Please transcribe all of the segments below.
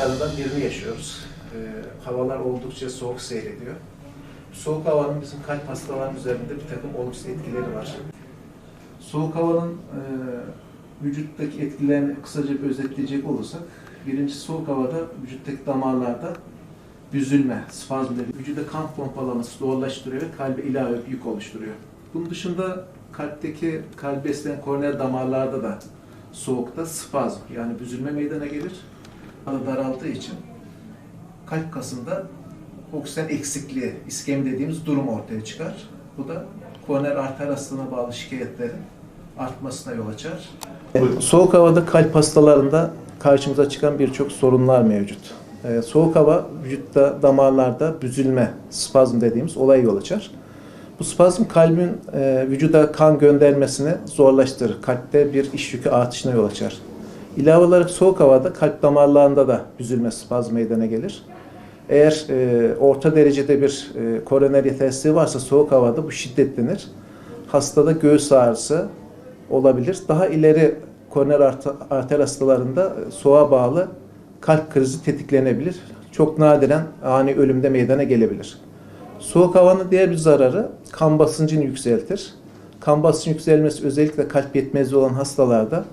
başlarından birini yaşıyoruz. Ee, havalar oldukça soğuk seyrediyor. Soğuk havanın bizim kalp hastalarının üzerinde bir takım olumsuz etkileri var. Soğuk havanın e, vücuttaki etkilerini kısaca bir özetleyecek olursak, birinci soğuk havada vücuttaki damarlarda büzülme, spazm dedi. Vücuda kan pompalaması zorlaştırıyor ve kalbe ilave bir yük oluşturuyor. Bunun dışında kalpteki kalbi besleyen koroner damarlarda da soğukta spazm yani büzülme meydana gelir. Daraldığı için kalp kasında oksijen eksikliği, iskemi dediğimiz durum ortaya çıkar. Bu da koroner arter hastalığına bağlı şikayetlerin artmasına yol açar. Soğuk havada kalp hastalarında karşımıza çıkan birçok sorunlar mevcut. Ee, soğuk hava vücutta damarlarda büzülme, spazm dediğimiz olay yol açar. Bu spazm kalbin e, vücuda kan göndermesini zorlaştırır. Kalpte bir iş yükü artışına yol açar. İlave olarak soğuk havada kalp damarlarında da büzülme, spazm meydana gelir. Eğer e, orta derecede bir e, koroner yetersizliği varsa soğuk havada bu şiddetlenir. Hastada göğüs ağrısı olabilir. Daha ileri koroner art- arter hastalarında e, soğuğa bağlı kalp krizi tetiklenebilir. Çok nadiren ani ölümde meydana gelebilir. Soğuk havanın diğer bir zararı kan basıncını yükseltir. Kan basıncının yükselmesi özellikle kalp yetmezliği olan hastalarda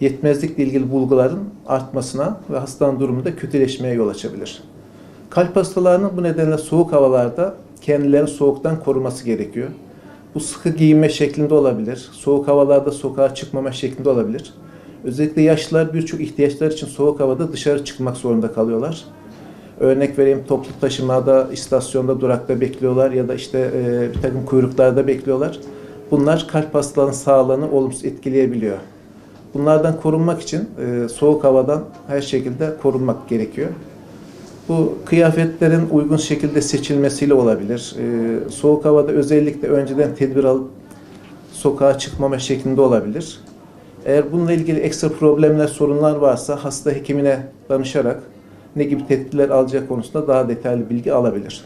yetmezlikle ilgili bulguların artmasına ve hastanın durumunda kötüleşmeye yol açabilir. Kalp hastalarının bu nedenle soğuk havalarda kendilerini soğuktan koruması gerekiyor. Bu sıkı giyinme şeklinde olabilir. Soğuk havalarda sokağa çıkmama şeklinde olabilir. Özellikle yaşlılar birçok ihtiyaçlar için soğuk havada dışarı çıkmak zorunda kalıyorlar. Örnek vereyim toplu taşımada, istasyonda, durakta bekliyorlar ya da işte e, bir takım kuyruklarda bekliyorlar. Bunlar kalp hastalarının sağlığını olumsuz etkileyebiliyor. Bunlardan korunmak için e, soğuk havadan her şekilde korunmak gerekiyor. Bu kıyafetlerin uygun şekilde seçilmesiyle olabilir. E, soğuk havada özellikle önceden tedbir alıp sokağa çıkmama şeklinde olabilir. Eğer bununla ilgili ekstra problemler, sorunlar varsa hasta hekimine danışarak ne gibi tedbirler alacağı konusunda daha detaylı bilgi alabilir.